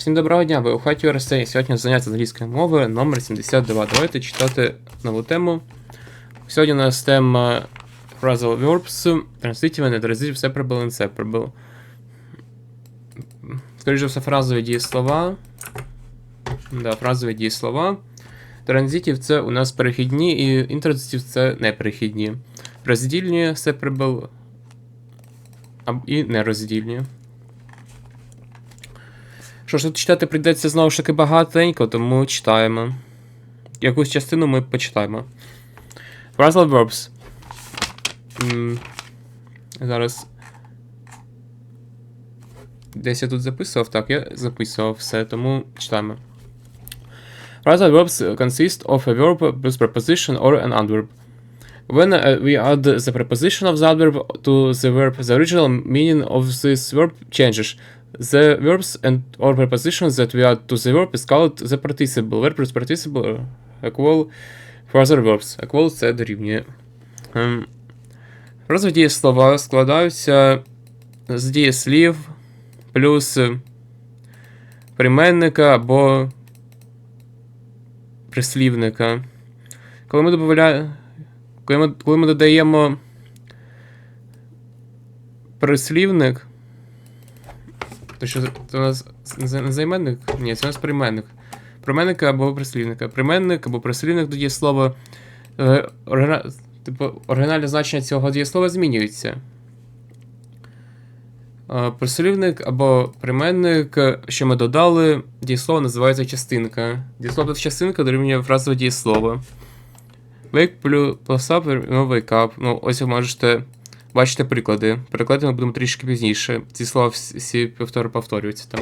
Всім доброго дня, ви у хаті Орестей. Сьогодні заняття англійської мови номер 72. Давайте читати нову тему. Сьогодні у нас тема phrasal verbs, transitive and transitive separable and separable. Скоріше все, фразові дієслова. Да, фразові дієслова. Транзитів це у нас перехідні, і інтранзитів це неперехідні. Роздільні separable і нероздільні. Що ж тут читати прийдеться знову ж таки багатенько, тому читаємо. Якусь частину ми почитаємо. Phrasal verbs. М, Зараз. Десь я тут записував, так, я записував все, тому читаємо. Phrasal verbs consist of a verb plus preposition or an adverb. When uh, we add the preposition of the adverb to the verb, the original meaning of this verb changes. The verbs and or prepositions that we add to the verb is called the participle. Verb plus participle equal phrasal verbs. Equal це дорівнює. Ем, Розвиток дієслова складаються з дієслів плюс прийменника або прислівника. Коли ми додаємо, коли ми, коли ми додаємо прислівник, то що це- у нас займенник? Ні, це у нас прийменник. Прийменника або прислівника. Прийменник або прислівник до дієслова. Е, оригіна- типу, оригінальне значення цього дієслова змінюється. Е, Прислівник або прийменник, що ми додали, дієслово називається частинка. Дієслово частинка дорівнює фразове дієслово. Wake плюс up, ну, wake up. Ну, ось ви можете бачити приклади. Переклади ми будемо трішки пізніше. Ці слова всі- всі повтор, повторюються там.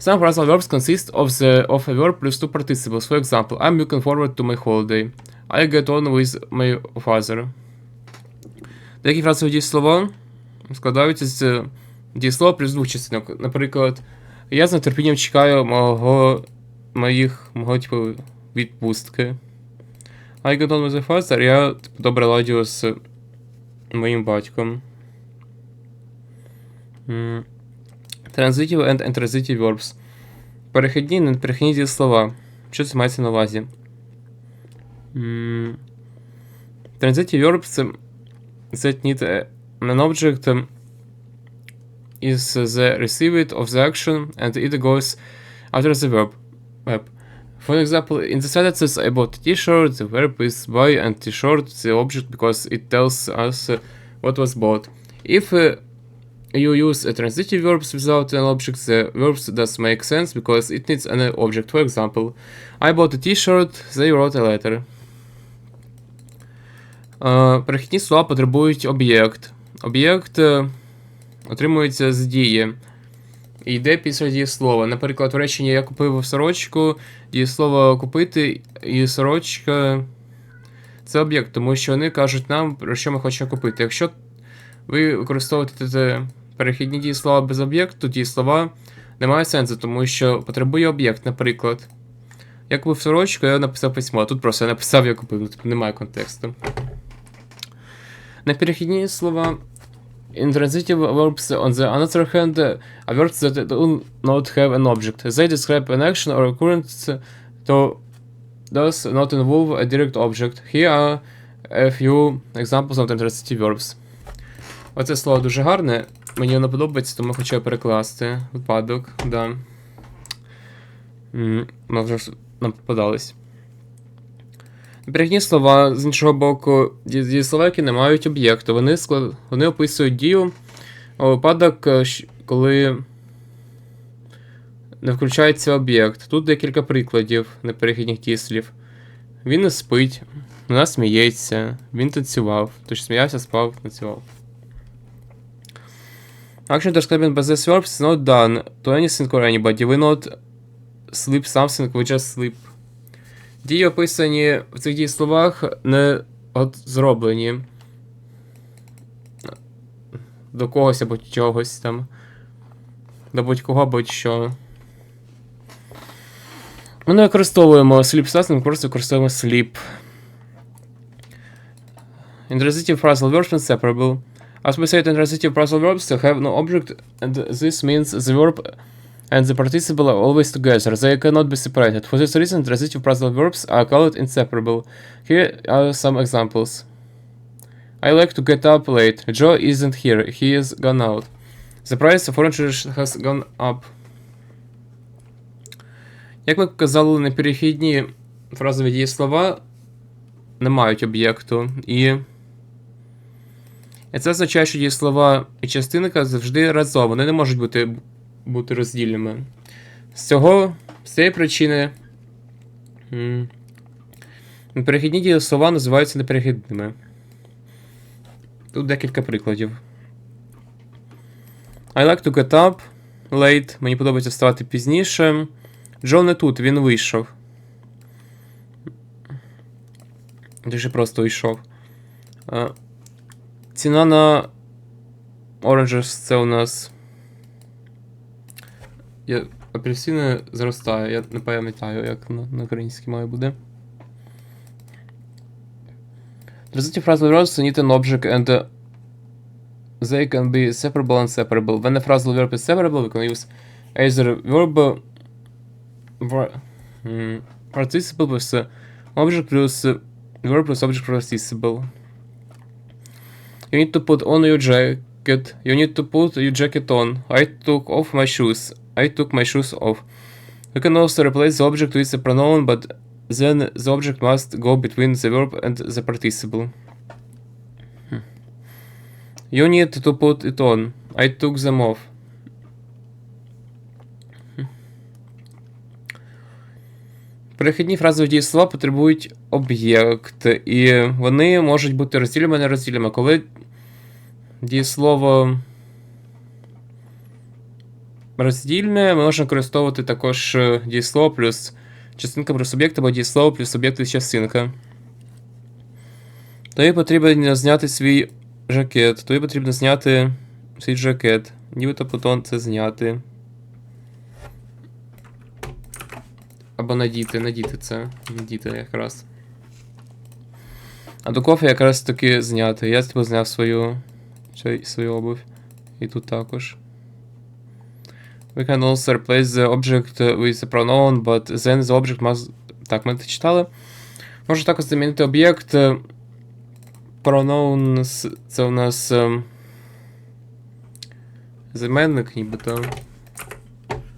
Some phrasal verbs consist of the of a verb plus two participles. For example, I'm looking forward to my holiday. I get on with my father. Деякі фразові дієслова складаються з дієслова плюс двох частинок. Наприклад, я з нетерпінням чекаю мого моїх мого типу відпустки. I get on with my father, я типу, добре ладю з моїм батьком. Transitive and intransitive verbs. Перехідні і неперехідні дієслова. Що це мається на увазі? Transitive verbs це that need an object um, is the receiver of the action and it goes after the verb. verb. For example, in the sentences I bought a t-shirt, the verb is buy and t-shirt the object because it tells us uh, what was bought. If uh, you use a transitive verbs without an object, the verbs does make sense because it needs an object. For example, I bought a t-shirt, they wrote a letter. Е, Перехідні слова потребують об'єкт. Об'єкт е, отримується з дії. Йде після дієслова. Наприклад, в реченні я купив сорочку, дієслово купити і сорочка це об'єкт, тому що вони кажуть нам, про що ми хочемо купити. Якщо ви використовуєте те перехідні дієслова без об'єкту, дієслова не мають сенсу, тому що потребує об'єкт, наприклад. Я купив сорочку, я написав письмо, а тут просто я написав, я купив, типу, немає контексту. Неперехідні слова intransitive verbs, on the other hand, are words that do not have an object. They describe an action or occurrence to does not involve a direct object. Here are a few examples of intransitive verbs. Оце слово дуже гарне, мені воно подобається, тому хочу перекласти. Випадок, да. Ми вже нам попадались. Перехідні слова, з іншого боку, ді- дієслова, які не мають об'єкту. Вони, склад... вони описують дію у випадок, е, коли не включається об'єкт. Тут декілька прикладів неперехідних дієслів. Він не спить, вона сміється, він танцював, тож сміявся, спав, танцював. Action describing by this verbs is not done to anything or anybody. We not sleep something, we just sleep. Дії описані в цих дієсловах не от зроблені до когось або чогось там. До будь-кого будь-що. Ми не використовуємо sleep something, ми просто використовуємо sleep. Intransitive phrasal verbs inseparable. As we said, intransitive phrasal verbs have no object, and this means the verb and the participle are always together. They cannot be separated. For this reason, transitive phrasal verbs are called inseparable. Here are some examples. I like to get up late. Joe isn't here. He is gone out. The price of oranges has gone up. Як ми казали, неперехідні фразові дієслова не мають об'єкту. І це означає, що дієслова і частинка завжди разом. Вони не можуть бути, бути роздільними. З цього, з цієї причини. Неперехідні дієслова називаються неперехідними. Тут декілька прикладів. I like to get up late. Мені подобається вставати пізніше. Джо не тут, він вийшов. Ще просто йшов. Ціна на Oranges це у нас. Я... Апельсини зростає, я не пам'ятаю, як на, на українській мові буде. Transitive phrasal verbs need an object and uh, they can be separable and separable. When a phrasal verb is separable, we can use either verb uh, mm, participle plus uh, object plus uh, verb plus object participle. You need to put on your jacket. You need to put your jacket on. I took off my shoes. I took my shoes off. You can also replace the object with a pronoun, but then the object must go between the verb and the participle. Hmm. You need to put it on. I took them off. Hmm. Перехідні фразові дієслова потребують об'єкт, і вони можуть бути розділими нерозділими. Коли дієслово роздільне, ми можемо використовувати також е, дієслово плюс частинка плюс об'єкт або дієслово плюс об'єкт плюс частинка. Тобі потрібно зняти свій жакет. Тобі потрібно зняти свій жакет. Нібито потім це зняти. Або надіти, надіти це. Надіти якраз. А до кофе якраз таки зняти. Я типу зняв свою, свою обувь. І тут також. We can also replace the object with a pronoun, but then the object must. Так, ми це читали. Можна також замінити об'єкт. е, Pronoun це у нас. ем, Займенник, нібито.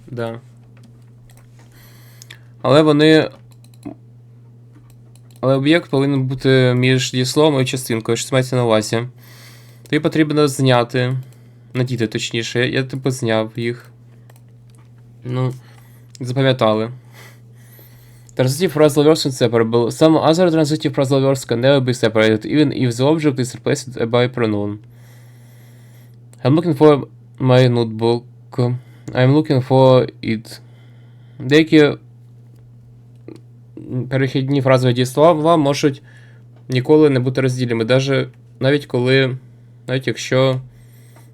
Да. Але вони. Але об'єкт повинен бути між дієсловом і частинкою, що мається на увазі. Тобі потрібно зняти. Надіти, точніше. Я типу зняв їх. Ну, запам'ятали. Verbs are separable. Some other transitive phrasal verbs can never be separated, even if the object is replaced by pronoun. I'm looking for my notebook. I'm looking for it. Деякі перехідні фразові дієслова можуть ніколи не бути розділені, даже навіть коли, навіть якщо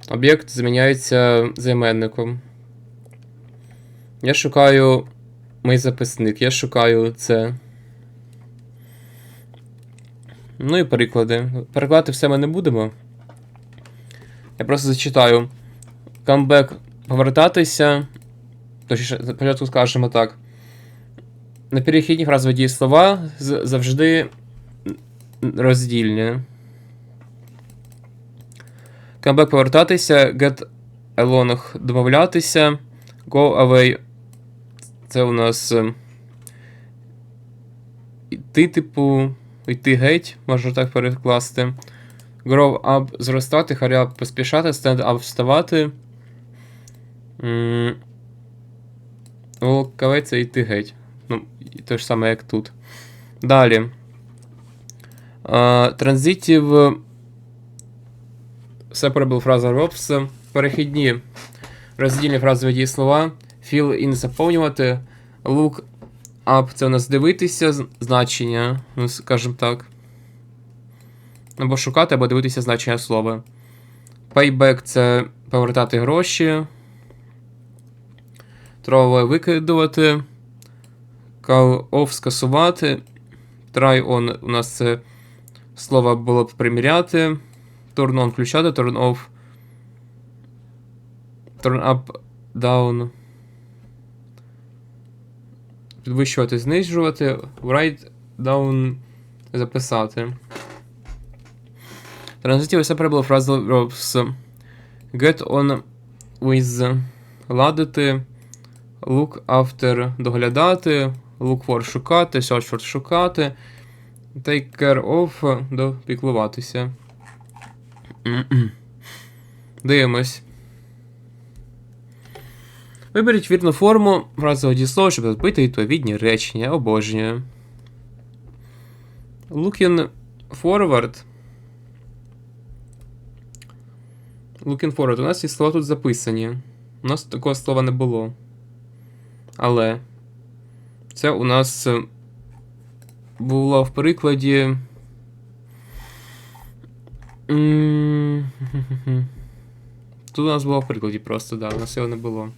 об'єкт заміняється займенником. Я шукаю мій записник, я шукаю це. Ну і переклади. Перекладати все ми не будемо. Я просто зачитаю. Камбек повертатися. Точніше, спочатку скажемо так. На перехідні фразові дієслова з- завжди роздільні. Камбек повертатися, get along домовлятися, go away це у нас. е, Йти, типу, йти геть, можна так перекласти. Grow up зростати, hurry поспішати, stand up вставати. Away це йти геть. Ну, те ж саме, як тут. Далі. Транзитів. Separable phrasal verbs. Перехідні роздільні фразові дієслова. Fill in заповнювати. Look up це у нас дивитися значення, ну, скажімо так. Або шукати, або дивитися значення слова. Payback це повертати гроші. Throw викидувати. Call off скасувати. Try on у нас це слово було б приміряти. Turn on включати, turn off. Turn up, down. Підвищувати, знижувати, write down записати. Транзитів все перебуло фраза verbs. Get on with ладити, look after доглядати, look for шукати, search for шукати, take care of допіклуватися. Дивимось. Виберіть вірну форму фразового дієслова, щоб розбити відповідні речення. Обожнюю. Looking forward. Looking forward. У нас ці слова тут записані. У нас такого слова не було. Але. Це у нас е, було в прикладі. Тут у нас було в прикладі просто, да, у нас його не було.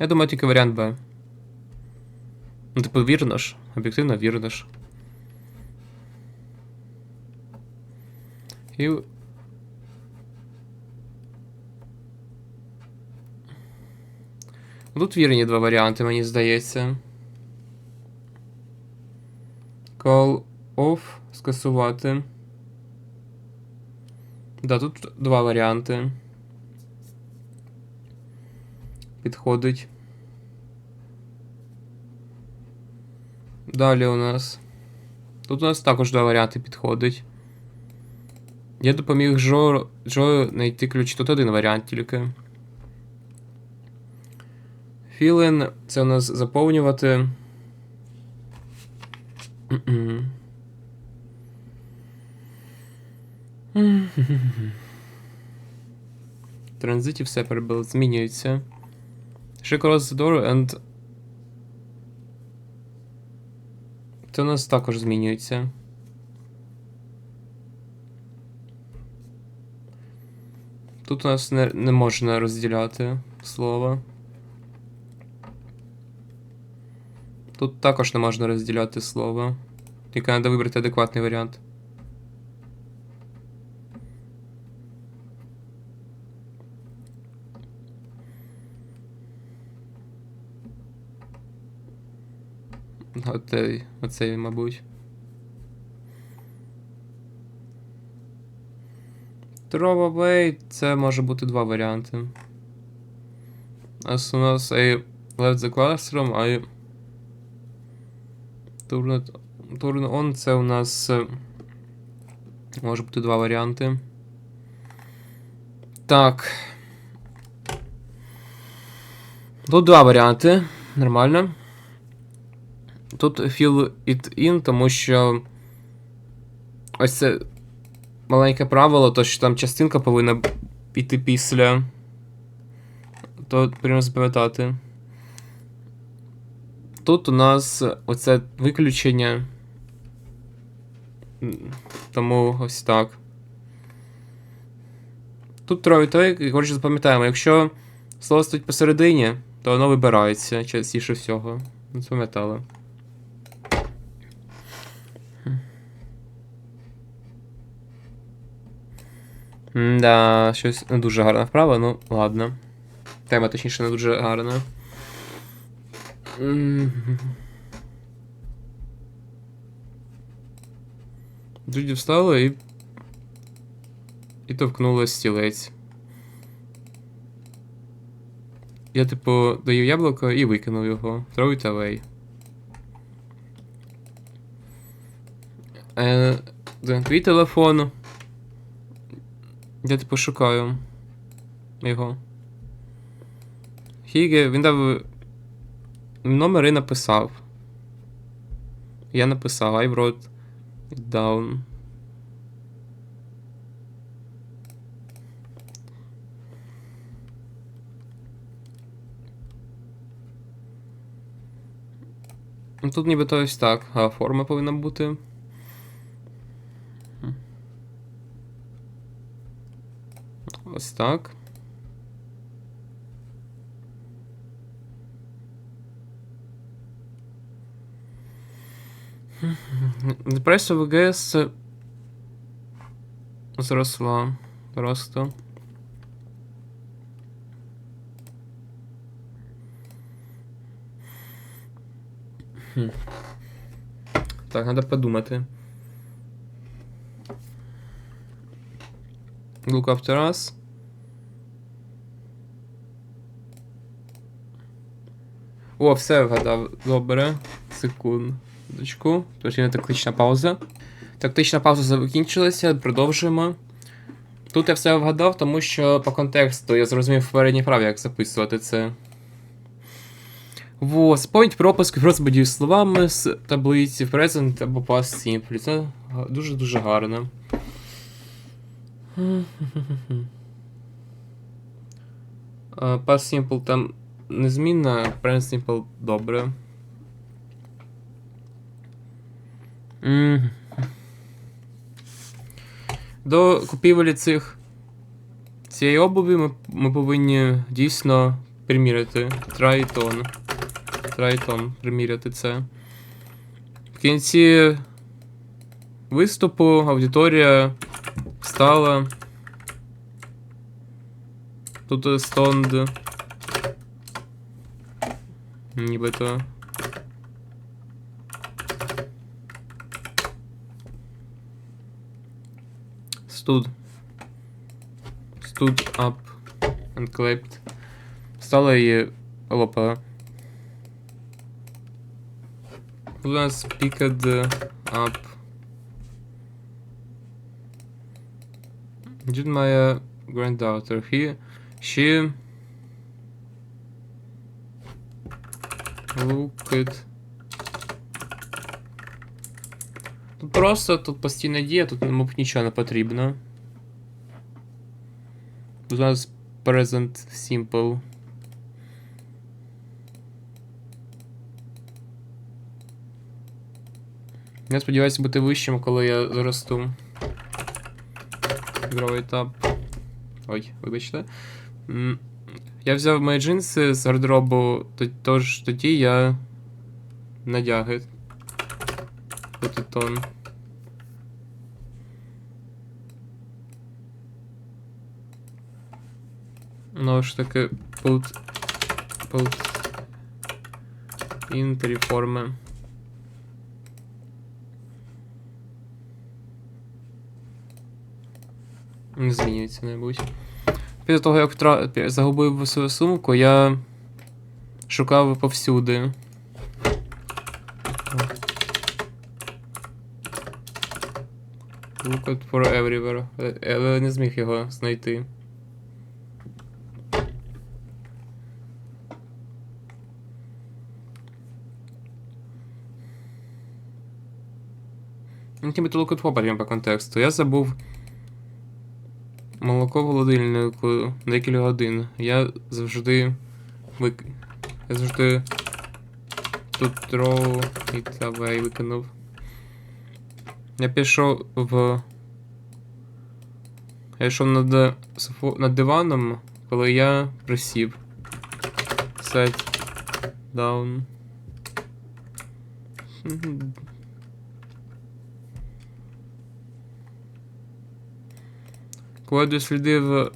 Я думаю, тільки варіант Б. Ну, типу, вірно ж. Об'єктивно вірно ж. І... Тут вірні два варіанти, мені здається. Call off скасувати. Да, тут два варіанти. Підходить. Далі у нас. Тут у нас також два варіанти підходить. Я допоміг Джо, Джо знайти ключ. Тут один варіант тільки. Філин це у нас заповнювати. М-м. Транзиті все перебило, змінюється. Ще cross the door and. Це у нас також змінюється. Тут у нас не, не можна розділяти слова. Тут також не можна розділяти слова. Тільки треба вибрати адекватний варіант. Оцей, оцей, мабуть. Throw away це може бути два варіанти. As soon as I left the classroom, I turned, turned on це у нас е, може бути два варіанти. Так. Тут два варіанти. Нормально. Тут fill it in, тому що ось це маленьке правило, то що там частинка повинна піти після. То потрібно запам'ятати. Тут у нас оце виключення. Тому ось так. Тут троє той, коротше, запам'ятаємо, якщо слово стоїть посередині, то воно вибирається частіше всього. Запам'ятали. Да, щось не дуже гарна вправа, ну ладно. Тема, точніше, не дуже гарна. Джуді встала і. І товкнула стілець. Я, типу, даю яблуко і викинув його. Throw it away. Е, твій телефон. Я типу шукаю його. Хіге, він дав номер і написав. Я написав, I wrote down. Ну, Тут нібито ось так, а форма повинна бути. Ось так. Депресія ВГС зросла просто. Так, треба подумати. Look after us. О, все вгадав. Добре. Секундочку. Є тактична пауза. Тактична пауза закінчилася, продовжуємо. Тут я все вгадав, тому що по контексту я зрозумів в праві, як записувати це. Во, спомніть пропуск дію словами з таблиці present або past simple. Це дуже-дуже гарно. А, Past simple там незмінна, simple добре. Мгм. До купівлі цих цієї обуві ми, ми повинні дійсно приміряти трайтон. Трайтон приміряти це. В кінці виступу аудиторія встала. Тут стонд. Нібито. Stood. Stood up and clapped. Встала і лопала. Тут у нас picked up. Did my uh, granddaughter he she looked Тут просто тут постійна дія, тут мабуть нічого не потрібно. Тут у нас present simple. Я сподіваюся бути вищим, коли я зросту. Ігровий етап. Ой, вибачте. Я взяв мої джинси з гардеробу, тож тоді я надяги. Потитон. Ну ж таки, in переформи. Не змінюється, мабуть. Після того, як втра... загубив свою сумку, я шукав повсюди. Look for everywhere. Але не зміг його знайти. Ну, нібито look for по контексту. Я забув молоко в холодильнику декілька годин. Я завжди вик... Я завжди тут throw it away викинув. Я пішов в. Я йшов над, над диваном, коли я присів. Set down. Коли дослідив,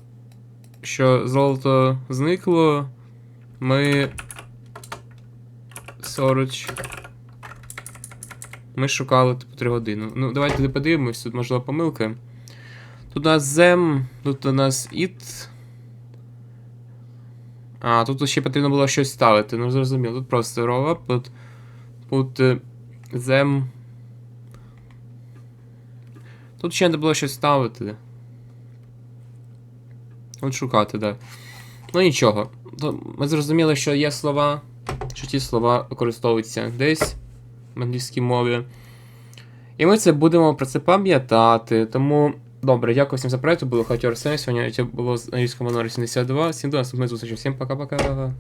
що золото зникло, ми. Сороч. Ми шукали типу 3 години. Ну, давайте туди подивимось, тут можливо помилки. Тут у нас зем, тут у нас it. А, тут ще потрібно було щось ставити, ну зрозуміло. Тут просто up, тут put е. Тут ще треба було щось ставити. От шукати. Да. Ну нічого. Ми зрозуміли, що є слова, що ті слова використовуються десь в англійській мові. І ми це будемо про це пам'ятати. Тому добре, дякую всім за проєкт. Було Хотів Арсен. Сьогодні було з англійського номер 72. Всім до наступної зустрічі. Всім пока-пока.